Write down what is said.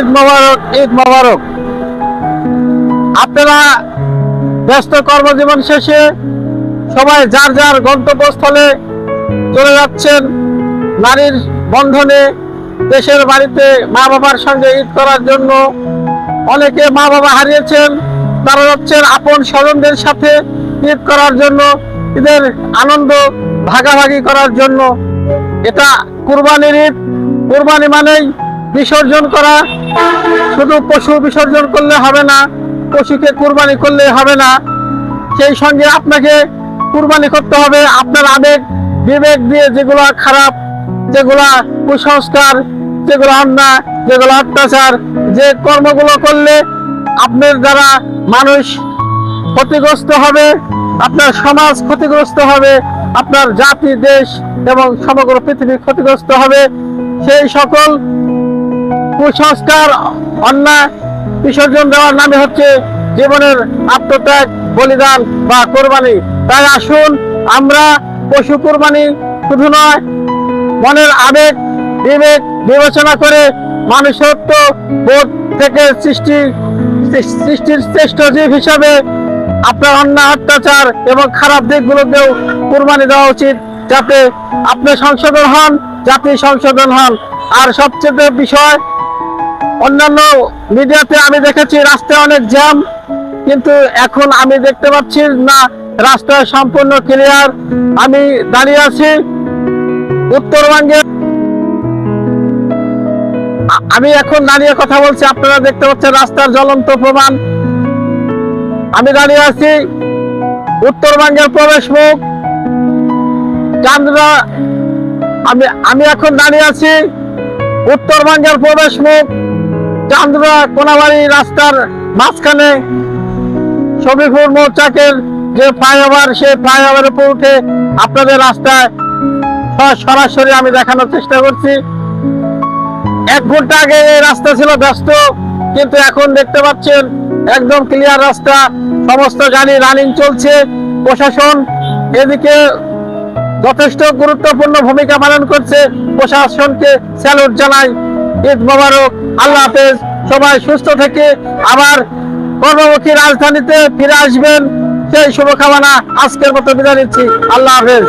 ঈদ মোবারক ঈদ মোবারক। আপনারা ব্যস্ত কর্মজীবন শেষে সবাই যার যার গন্তব্যস্থলে চলে যাচ্ছেন, নারীর বন্ধনে দেশের বাড়িতে মা বাবার সঙ্গে ঈদ করার জন্য। অনেকে মা বাবা হারিয়েছেন, তারা যাচ্ছেন আপন স্বজনদের সাথে ঈদ করার জন্য, ঈদের আনন্দ ভাগাভাগি করার জন্য। এটা কুরবানির ঈদ। কুরবানি মানেই বিসর্জন করা। শুধু পশু বিসর্জন করলে হবে না, পশুকে কুরবানি করলে হবে না। সেই সঙ্গে আপনাকে কুরবানি করতে হবে। আপনার আবেগ, বিবেক দিয়ে যেগুলো খারাপ, যেগুলা কুসংস্কার, যেগুলো অন্যায়, যেগুলো অত্যাচার, যে কর্মগুলো করলে আপনার দ্বারা মানুষ ক্ষতিগ্রস্ত হবে, আপনার সমাজ ক্ষতিগ্রস্ত হবে, আপনার জাতি, দেশ এবং সমগ্র পৃথিবী ক্ষতিগ্রস্ত হবে। সেই সকল কুসংস্কার, অন্যায়, বিসর্জন দেওয়ার নামে হচ্ছে জীবনের আত্মত্যাগ, বলিদান বা কোরবানি। তাই আসুন আমরা পশু কোরবানি শুধু নয়, মনের আবেগ, বিবেক বিবেচনা করে মানুষত্ব বোধ থেকে সৃষ্টি, সৃষ্টির শ্রেষ্ঠ জীব হিসাবে আপনার অন্যায়, অত্যাচার এবং খারাপ দিকগুলোকেও কোরবানি দেওয়া উচিত, যাতে আপনি সংশোধন হন জাতি সংশোধন হন। আর সবচেয়ে বিষয় অন্যান্য মিডিয়াতে আমি দেখেছি রাস্তায় অনেক জ্যাম, কিন্তু এখন আমি দেখতে পাচ্ছি না রাস্তা সম্পূর্ণ ক্লিয়ার আমি দাঁড়িয়ে আছি উত্তরবঙ্গে। আমি এখন দাঁড়িয়ে কথা বলছি, আপনারা দেখতে পাচ্ছেন রাস্তার জ্বলন্ত প্রমাণ। আমি দাঁড়িয়ে আছি উত্তরবঙ্গের প্রবেশ মুখ। চান্দ্রা, আমি আমি এখন দাঁড়িয়ে আছি উত্তরবঙ্গের প্রবেশ মুখ। চান্দুরা কোনাবাড়ি রাস্তার মাঝখানে শফিপুর মৌচাকের যে ফ্লাইওভার, সেই ফ্লাইওভারের উপর উঠে আপনাদের রাস্তায় সরাসরি আমি দেখানোর চেষ্টা করছি। এক ঘণ্টা আগে এই রাস্তা ছিল ব্যস্ত, কিন্তু এখন দেখতে পাচ্ছেন একদম ক্লিয়ার রাস্তা। সমস্ত গাড়ি রানিং চলছে। প্রশাসন এদিকে যথেষ্ট গুরুত্বপূর্ণ ভূমিকা পালন করছে। প্রশাসনকে স্যালুট জানাই। ঈদ মোবারক। আল্লাহ হাফেজ। সবাই সুস্থ থেকে আবার কর্মমুখী রাজধানীতে ফিরে আসবেন। সেই শুভকামনা আজকের মতো বিদায় নিচ্ছি। আল্লাহ হাফেজ।